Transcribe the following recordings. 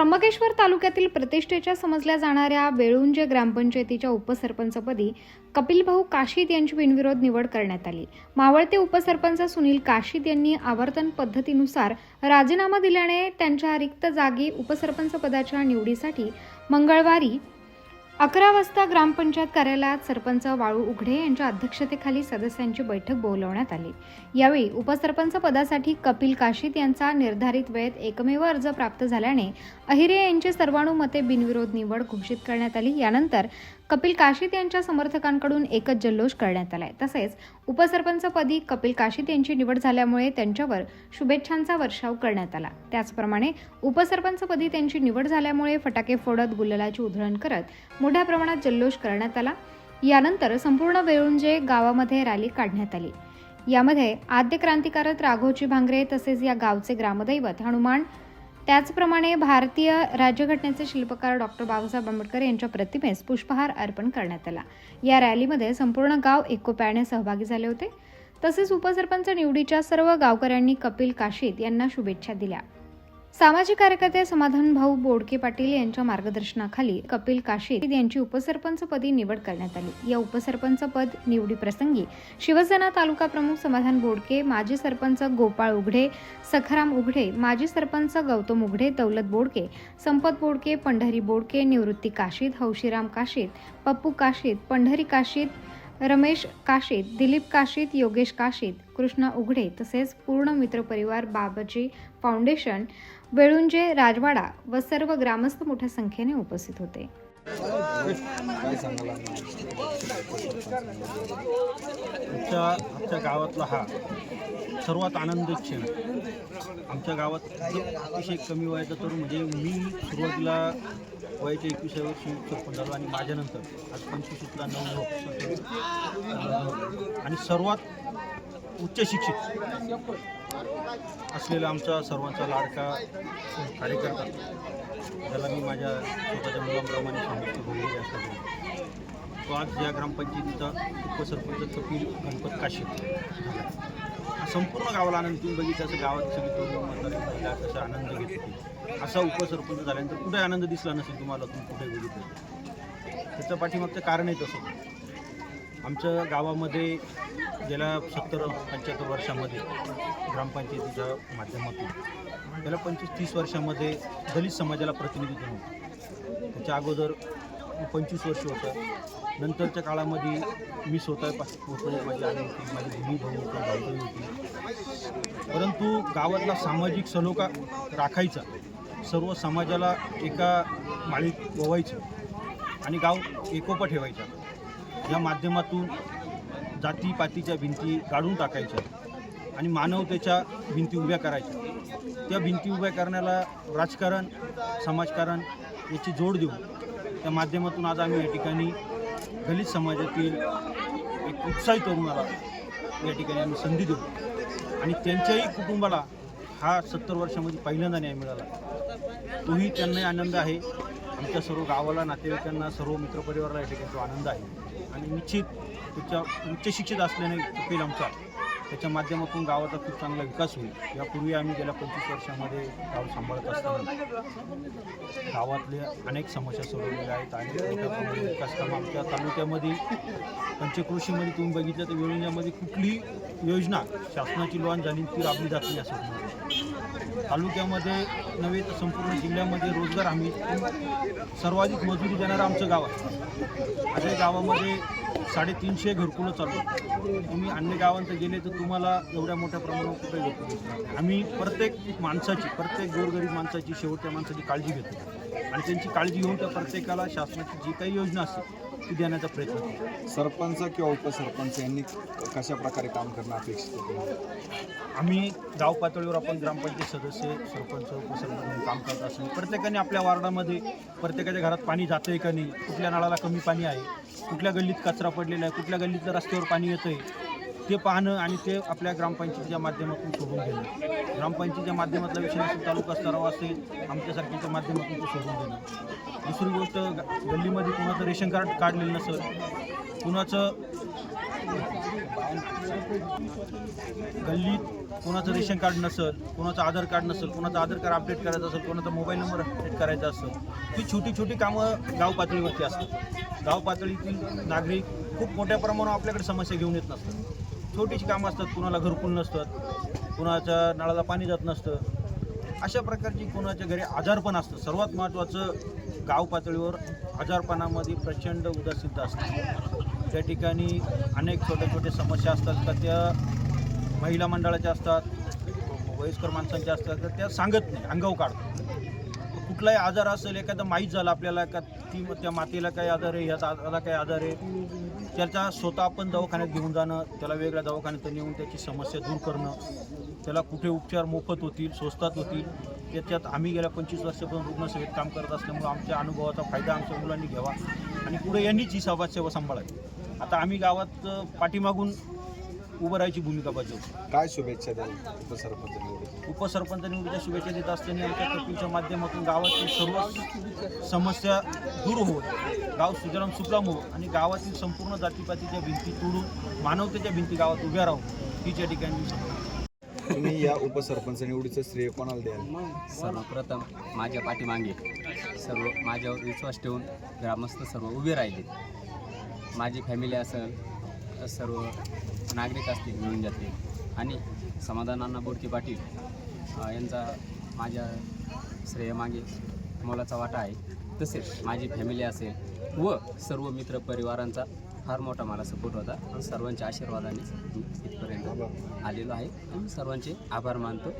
त्र्यंबकेश्वर तालुक्यातील प्रतिष्ठेच्या समजल्या जाणाऱ्या बेळुंजे ग्रामपंचायतीच्या उपसरपंचपदी कपिलभाऊ काशीद यांची बिनविरोध निवड करण्यात आली. मावळते उपसरपंच सुनील काशीद यांनी आवर्तन पद्धतीनुसार राजीनामा दिल्याने त्यांच्या रिक्त जागी उपसरपंच पदाच्या निवडीसाठी मंगळवारी अकरा वाजता ग्रामपंचायत कार्यालयात सरपंच वाळू उघडे यांच्या अध्यक्षतेखाली सदस्यांची बैठक बोलवण्यात आली. यावेळी उपसरपंच पदासाठी कपिल काशीत यांचा निर्धारित वेळेत एकमेव अर्ज प्राप्त झाल्याने अहिरे यांची सर्वानुमते बिनविरोध निवड घोषित करण्यात आली. यानंतर कपिल काशीत यांच्या समर्थकांकडून एकच जल्लोष करण्यात आलाय. तसेच उपसरपंचपदी कपिल काशीत यांची निवड झाल्यामुळे त्यांच्यावर शुभेच्छांचा वर्षाव करण्यात आला. त्याचप्रमाणे उपसरपंचपदी त्यांची निवड झाल्यामुळे फटाके फोडत गुलालाची उधळण करत मोठ्या प्रमाणात जल्लोष करण्यात आला. यानंतर संपूर्ण वेळुंजे गावामध्ये रॅली काढण्यात आली. यामध्ये आद्य क्रांतिकारक राघोजी भांगरे तसेच या गावचे ग्रामदैवत हनुमान त्याचप्रमाणे भारतीय राज्यघटनेचे शिल्पकार डॉक्टर बाबासाहेब आंबेडकर यांच्या प्रतिमेस पुष्पहार अर्पण करण्यात आला. या रॅलीमध्ये संपूर्ण गाव एकोप्याने सहभागी झाले होते. तसेच उपसरपंच निवडीच्या सर्व गावकऱ्यांनी कपिल काशीद यांना शुभेच्छा दिल्या. सामाजिक कार्यकर्ते समाधान भाऊ बोडके पाटील यांच्या मार्गदर्शनाखाली कपिल काशीद यांची उपसरपंचपदी निवड करण्यात आली. या उपसरपंच पद निवडीप्रसंगी शिवसेना तालुका प्रमुख समाधान बोडके माजी सरपंच गोपाळ उघडे सखाराम उघडे माजी सरपंच गौतम उघडे दौलत बोडके संपत बोडके पंढरी बोडके निवृत्ती काशीद हौशीराम काशीद पप्पू काशीद पंढरी काशीद रमेश काशीद दिलीप काशीद योगेश काशीद कृष्ण उघडे तसेच पूर्ण मित्रपरिवार बाबाजी फाउंडेशन वेळुंजे राजवाडा व सर्व ग्रामस्थ मोठ्या संख्येने उपस्थित होते. आमच्या आमच्या गावातला हा सर्वात आनंद क्षण. आमच्या गावात अतिशय कमी वयाचा तरुण म्हणजे मी सुरुवातीला वयाच्या एकविसाव्या वर्षी सरपंच झालो आणि माझ्यानंतर आज पंचवीसला नऊ आणि सर्वात उच्च शिक्षित असलेला आमचा सर्वांचा लाडका कार्यकर्ता. ज्याला मी माझ्या स्वतःच्या मुलांप्रमाणे सांगितलं बोललेले असतात तो आज या ग्रामपंचायतीचा उपसरपंच कपिल गणपत काशी संपूर्ण गावाला आनंद तुम्ही बघितलं असं गावात सगळी तरुण म्हातारी महिला कसा आनंद घेत होती. असा उपसरपंच झाल्यानंतर कुठे आनंद दिसला नसेल तुम्हाला तुम्ही कुठे बघितलं? त्याच्या पाठीमागचं कारणही तसं. आमच्या गावामध्ये गेल्या सत्तर पंच्याहत्तर वर्षामध्ये ग्रामपंचायतीच्या माध्यमातून गेल्या पंचवीस तीस वर्षामध्ये दलित समाजाला प्रतिनिधित्व नव्हतं त्याच्या अगोदर पंचवीस वर्ष होतं. नंतरच्या काळामध्ये मी स्वतः पा- माझी आली होती माझी भूमी भाऊ होती भाऊबाई होती. परंतु गावातला सामाजिक सलोखा राखायचा सर्व समाजाला एका माळीत ओवायचं आणि गाव एकोपा ठेवायचा. या माध्यमातून जातीपातीच्या भिंती काढून टाकायच्या आणि मानवतेच्या भिंती उभ्या करायच्या. त्या भिंती उभ्या करण्याला राजकारण समाजकारण याची जोड देऊन त्या माध्यमातून आज आम्ही या ठिकाणी दलित समाजातील एक उत्साही तरुणाला या ठिकाणी आम्ही संधी देऊ. आणि त्यांच्याही कुटुंबाला हा सत्तर वर्षामध्ये पहिल्यांदा न्याय मिळाला. तोही त्यांनाही आनंद आहे. आमच्या सर्व गावाला नातेवाईकांना सर्व मित्रपरिवाराला या ठिकाणी तो आनंद आहे. आणि निश्चित उच्च उच्च शिक्षित असल्याने कपिल आमचा. त्याच्या माध्यमातून गावाचा खूप चांगला विकास होईल. यापूर्वी आम्ही गेल्या पंचवीस वर्षामध्ये गाव सांभाळत असताना गावातल्या अनेक समस्या सोडवलेल्या आहेत आणि विकास काम आमच्या तालुक्यामध्ये पंचकृषीमध्ये तुम्ही बघितलं तर वेळुंजामध्ये कुठली योजना शासनाची लॉन झाली ती राबली जात नाही असं तालुक्यामध्ये नव्हे तर संपूर्ण जिल्ह्यामध्ये रोजगार आम्ही सर्वाधिक मजुरी देणारं आमचं गाव आहे. अशा गावामध्ये साडेतीनशे घरकुलं चालू तुम्ही अन्य गावांत गेले तर तुम्हाला एवढ्या मोठ्या प्रमाणावर कुठे घेतो आम्ही प्रत्येक माणसाची प्रत्येक गोरगरीब माणसाची शेवटच्या माणसाची काळजी घेतो. आणि त्यांची काळजी घेऊन त्या प्रत्येकाला शासनाची जी काही योजना असते ती देण्याचा प्रयत्न करतो सरपंच किंवा उपसरपंच यांनी कशा प्रकारे काम करणं अपेक्षित आहे? आम्ही गाव पातळीवर आपण ग्रामपंचायत सदस्य सरपंच उपसरपंच म्हणून काम करत असतो प्रत्येकाने आपल्या वार्डामध्ये प्रत्येकाच्या घरात पाणी जातंय का नाही कुठल्या नळाला कमी पाणी आहे कुठल्या गल्लीत कचरा पडलेला आहे कुठल्या गल्लीतल्या रस्त्यावर पाणी येतंय ते पाहणं आणि ते आपल्या ग्रामपंचायतीच्या माध्यमातून शोधून घेणं. ग्रामपंचायतीच्या माध्यमातला विषय असेल तालुका स्तरावर असेल आमच्यासारखीच्या माध्यमातून ते शोधून घेणं. दुसरी गोष्ट ग- गल्लीमध्ये कुणाचं रेशन कार्ड काढलेलं नसेल कुणाचं गल्लीत कोणाचं रेशन कार्ड नसेल कोणाचं आधार कार्ड नसेल कोणाचं आधार कार्ड अपडेट करायचं असेल कोणाचा मोबाईल नंबर अपडेट करायचा असेल ही छोटी छोटी कामं गाव पातळीवरती असतात. गाव पातळीतील नागरिक खूप मोठ्या प्रमाणावर आपल्याकडे समस्या घेऊन येत नसतात. छोटीशी कामं असतात कुणाला घरकुल नसतात कुणाच्या नळाला पाणी जात नसतं. अशा प्रकारची कुणाच्या घरी आजारपण असतं सर्वात महत्त्वाचं गाव पातळीवर आजारपणामध्ये प्रचंड उदासीनता असते. त्या ठिकाणी अनेक छोट्या छोट्या समस्या असतात का त्या महिला मंडळाच्या असतात वयस्कर माणसांच्या असतात तर त्या सांगत नाही अंगाव काढतात. कुठलाही आजार असेल एखादा माहीत झाला आपल्याला का ती त्या मातेला काही आजार आहे ह्याचा आजाराला काही आजार आहे त्याचा स्वतः आपण दवाखान्यात घेऊन जाणं त्याला वेगळ्या दवाखान्यात नेऊन त्याची समस्या दूर करणं त्याला कुठे उपचार मोफत होतील स्वस्तात होतील त्याच्यात आम्ही गेल्या पंचवीस वर्षापासून रुग्णसेवेत काम करत असल्यामुळं आमच्या अनुभवाचा फायदा आमच्या मुलांनी घ्यावा आणि पुढे यांनीच ही समाजसेवा सांभाळावी. आता आम्ही गावात पाठीमागून उभं राहायची भूमिका बजावतो काय शुभेच्छा द्याल उपसरपंच उपसरपंच निवडीच्या शुभेच्छा देत असताना आमच्या कपिलच्या माध्यमातून गावातील सर्व समस्या दूर होत गाव सुजलाम सुफलाम हो आणि गावातील संपूर्ण जातीपातीच्या भिंती तोडून मानवतेच्या भिंती गावात उभ्या राहू हीच या ठिकाणी. तुम्ही या उपसरपंच निवडीचं श्रेय कोणाला द्याल? सर्वप्रथम माझ्या पाठीमागे सर्व माझ्यावर विश्वास ठेवून ग्रामस्थ सर्व उभे राहिले. माझी फॅमिली असेल सर्व नागरिक असतील मिळून जातील. आणि समाधानांना बोडके पाटील यांचा माझ्या श्रेयमागे मोलाचा वाटा आहे. तसेच माझी फॅमिली असेल व सर्व मित्र परिवारांचा फार मोठा मला सपोर्ट होता. आणि सर्वांच्या आशीर्वादाने मी इथपर्यंत आलेलो आहे. आणि सर्वांचे आभार मानतो.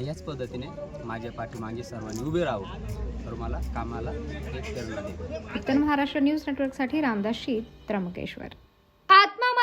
याच पद्धतीने माझ्या पाठीमागे सर्वांनी उभे राहावं तर मला कामाला एक प्रेरणा देईल उत्तर महाराष्ट्र न्यूज नेटवर्कसाठी रामदास शीत त्र्यंबकेश्वर.